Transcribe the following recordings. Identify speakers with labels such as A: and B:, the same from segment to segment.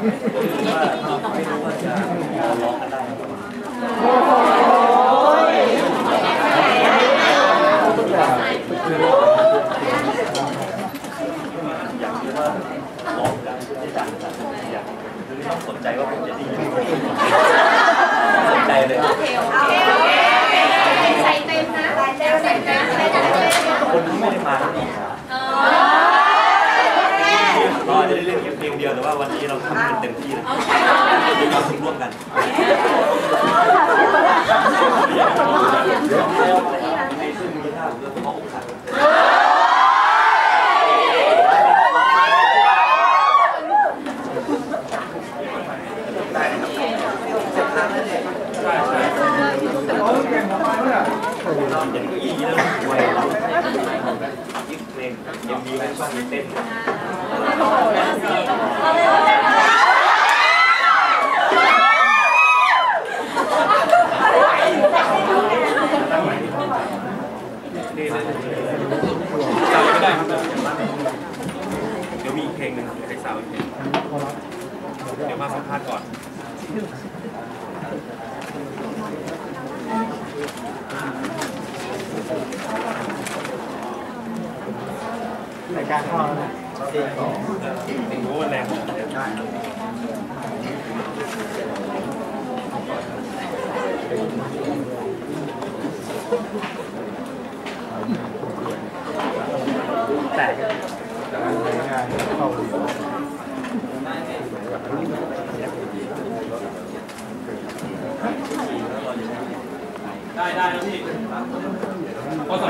A: ใจว่าผมจะได้ยินสนใจเลย
B: ใส่เต็มนะใส่เต็มนะใส่เต็มนะ
A: คนที่ไม่ได้มาทั้งนี้ก็จะได้เล่นแค่เพลงเดียวแต่ว่าวันนี้เราทำกันเต็มที่เลยมีความสุขร่วมกันในซึ่งมีท่าผมก็เพราะอกหัก เราเห็นก็อีแล้วไวยิ่งเพลงเอ็มบีมันช่องเต้น
C: นี่เลยจำไม่ได้ครับเดี๋ยวมีอีกเพลงหนึ่งเดี๋ยวให้สาวอีกเพลงเดี๋ยวมาสัมภาษณ์ก่อน
D: รายการเข้าแล้ว
C: โอ้แรงได้ได้นะพี่พอสัมภ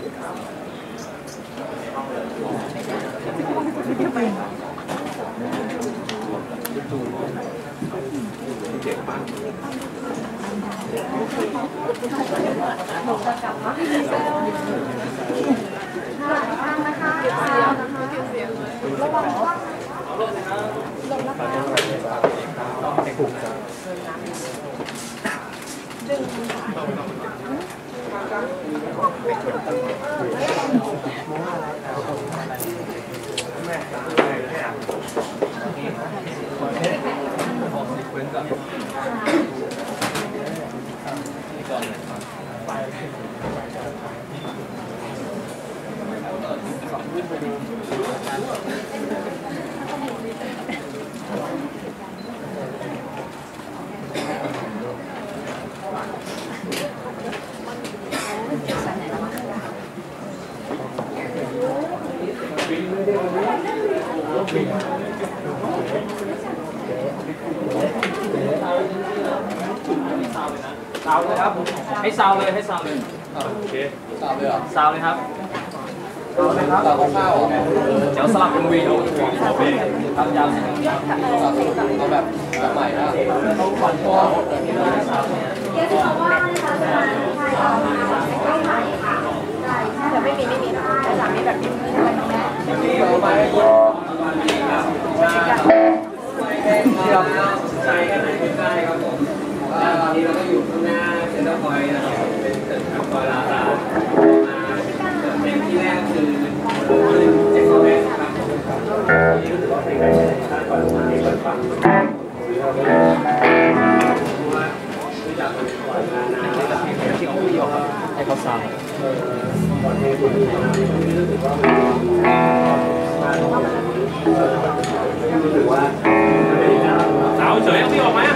C: อ่าติดครับ
E: ซา Thank you. วเลยครับให้ซาวเลยให้ซาวเลย
C: โอเค
E: ซาวเลยครับ
D: เราก็เข้า
E: เดี๋ยวสลับเป็นวีดีโอครับยาวสิ
D: เอาแบบแบบใหม่นะ
B: แต่
D: ให้เขาซาวรู้สึกว่า
C: สาวเฉยเอาพี่ออกมา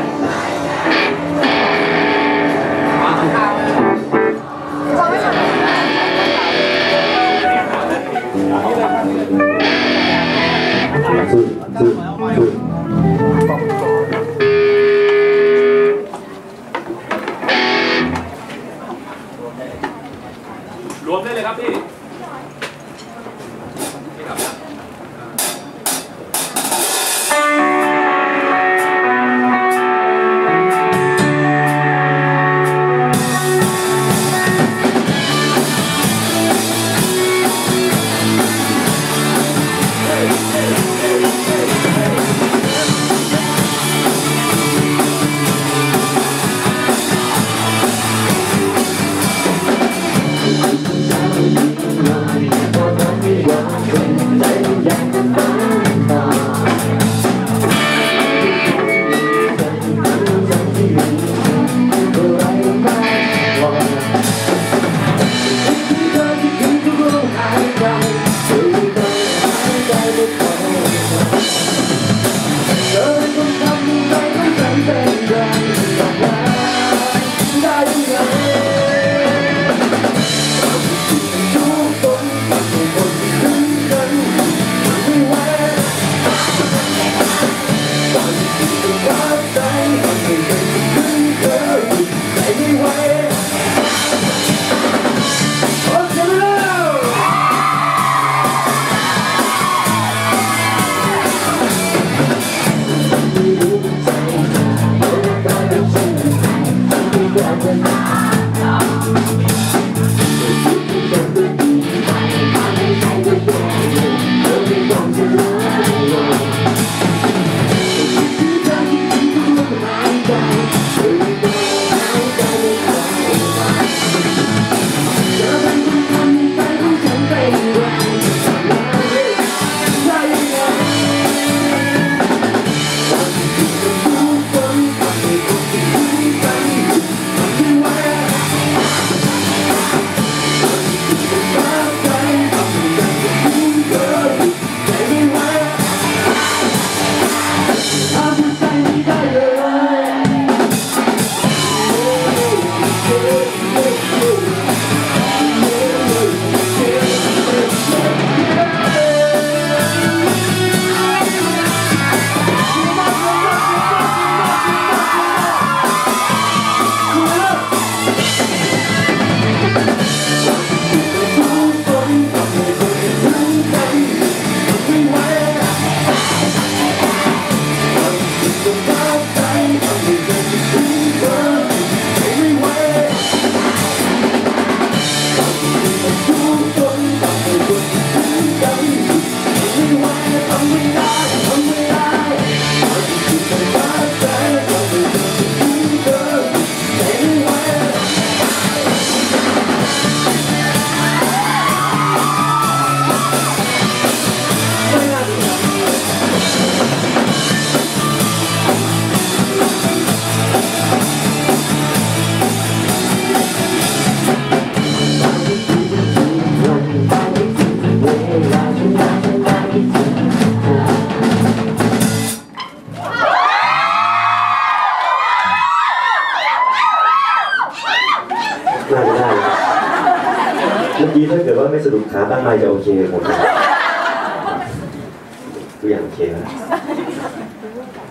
A: ทุกอย่างโอเคแล้ว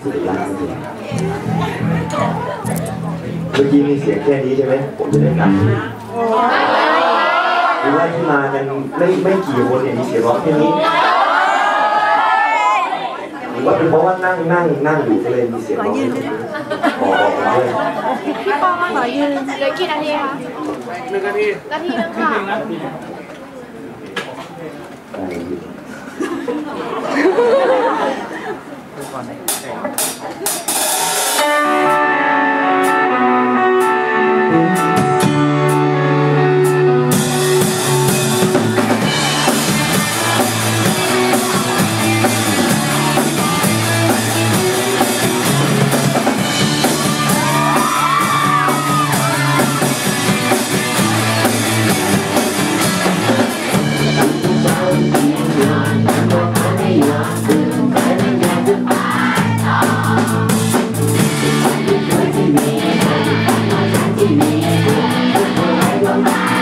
A: สุดละจริงเมื่อกี้มีเสียงแค่นี้ใช่ไหมผมจะได้ตัดหรือว่าที่มากันไม่ไม่กี่คนเนี่ยมีเสียงร้องแค่นี้หรือว่าเป็นเพราะว่านั่งนั่งนั่งอยู่ก็เลยมีเสียงร้องขอบอกกันด้วย
F: พี่ปองขอยืนเหลือกี่นาทีคะ
G: หนึ่งนาที
F: นาทีนึงค่ะ
A: ได้อยู่
H: เ somebody